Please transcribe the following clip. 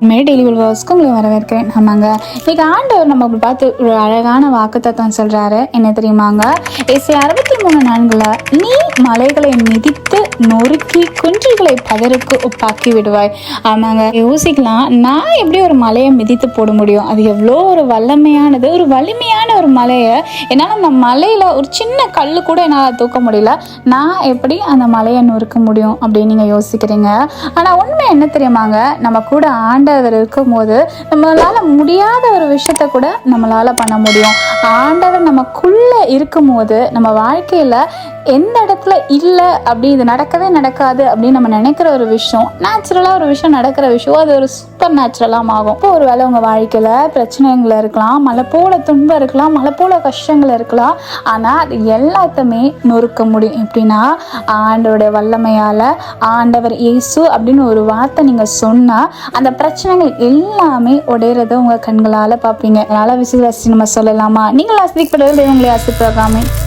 மே daily வில்வாஸ்க்கு உங்களை வரவேற்கிறேன். ஆமாங்க. இன்னைக்கு ஆண்டவர் நம்ம பார்த்து ஒரு அழகான வாக்குத்தத்தம் சொல்றாரு. என்ன தெரியுமாங்க? இசை அறுபத்தி மூணு நான்குல நீ மலைகளை மிதித்து நொறுக்கி குன்றுகளை பதருக்கு உப்பாக்கி விடுவாய். ஆமாங்க யோசிக்கலாம். நான் எப்படி ஒரு மலையை மிதித்து போட முடியும்? அது எவ்வளோ ஒரு வல்லமையானது ஒரு வலிமையான ஒரு மலையை. என்னால் அந்த மலையில் ஒரு சின்ன கல் கூட என்னால் தூக்க முடியல. நான் எப்படி அந்த மலையை நொறுக்க முடியும் அப்படின்னு நீங்கள் யோசிக்கிறீங்க? ஆனால் உண்மை என்ன தெரியுமாங்க? நம்ம கூட ஆண்டவர் இருக்கும்போது நம்மளால் முடியாத ஒரு விஷயத்த கூட நம்மளால் பண்ண முடியும். ஆண்டவர் நமக்குள்ளே இருக்கும்போது நம்ம வாழ்க்கையில் எந்த இடத்துல இல்லை அப்படி இது நடக்கவே நடக்காது அப்படின்னு நம்ம நினைக்கிற ஒரு விஷயம் நேச்சுரலாக ஒரு விஷயம் நடக்கிற விஷயம் அது ஒரு சூப்பர் நேச்சுரலாக ஆகும் இப்போ ஒரு வேளை உங்கள் வாழ்க்கையில் பிரச்சனைகள் இருக்கலாம் மழை போல துன்பம் இருக்கலாம் மழை போல கஷ்டங்கள் இருக்கலாம் ஆனால் அது எல்லாத்தையுமே நொறுக்க முடியும். எப்படின்னா ஆண்டோடைய வல்லமையால் ஆண்டவர் இயேசு அப்படின்னு ஒரு வார்த்தை நீங்கள் சொன்னால் அந்த பிரச்சனைகள் எல்லாமே உடையிறத உங்கள் கண்களால் பார்ப்பீங்க. அதனால் விசுவாசி நம்ம சொல்லலாமா? நீங்கள் ஆசிரியப்படுவது உங்களை ஆசிரியப்பாமே